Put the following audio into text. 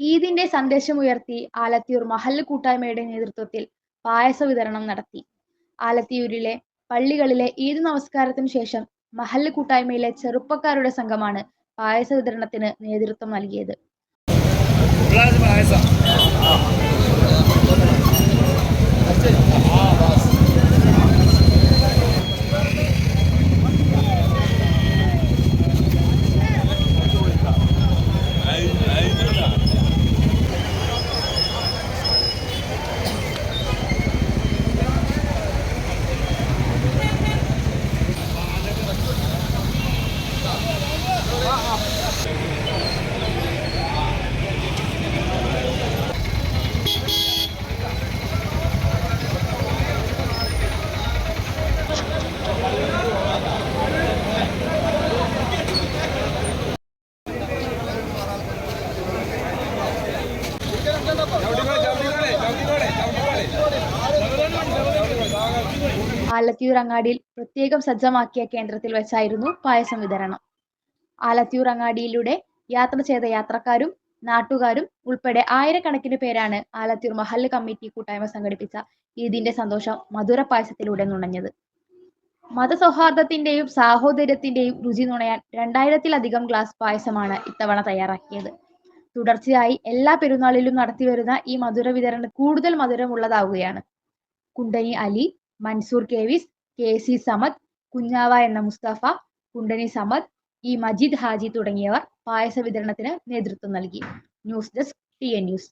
ഈദിന്റെ സന്ദേശമുയർത്തി ആലത്തിയൂർ മഹല്ല് കൂട്ടായ്മയുടെ നേതൃത്വത്തിൽ പായസ വിതരണം നടത്തി. ആലത്തിയൂരിലെ പള്ളികളിലെ ഈദ് നമസ്കാരത്തിന് ശേഷം മഹല്ല് കൂട്ടായ്മയിലെ ചെറുപ്പക്കാരുടെ സംഘമാണ് പായസ വിതരണത്തിന് നേതൃത്വം നൽകിയത്. ആലത്തിയൂർ അങ്ങാടിയിൽ പ്രത്യേകം സജ്ജമാക്കിയ കേന്ദ്രത്തിൽ വെച്ചായിരുന്നു പായസം വിതരണം. ആലത്തിയൂർ അങ്ങാടിയിലൂടെ യാത്ര ചെയ്ത യാത്രക്കാരും നാട്ടുകാരും ഉൾപ്പെടെ ആയിരക്കണക്കിന് പേരാണ് ആലത്തിയൂർ മഹല്ല് കമ്മിറ്റി കൂട്ടായ്മ സംഘടിപ്പിച്ച ഈദിന്റെ സന്തോഷം മധുര പായസത്തിലൂടെ നുണഞ്ഞത്. മതസൗഹാർദ്ദത്തിന്റെയും സാഹോദര്യത്തിന്റെയും രുചി നുണയാൻ രണ്ടായിരത്തിലധികം ഗ്ലാസ് പായസമാണ് ഇത്തവണ തയ്യാറാക്കിയത്. തുടർച്ചയായി എല്ലാ പെരുന്നാളിലും നടത്തിവരുന്ന ഈ മധുര വിതരണം കൂടുതൽ മധുരമുള്ളതാവുകയാണ്. കുണ്ടനി അലി മൻസൂർ കേവിസ് കെ സി സമദ് കുഞ്ഞാവ എന്ന മുസ്തഫ കുണ്ടനി സമദ് ഇ മജീദ് ഹാജി തുടങ്ങിയവർ പായസ വിതരണത്തിന് നേതൃത്വം നൽകി. News desk T N news.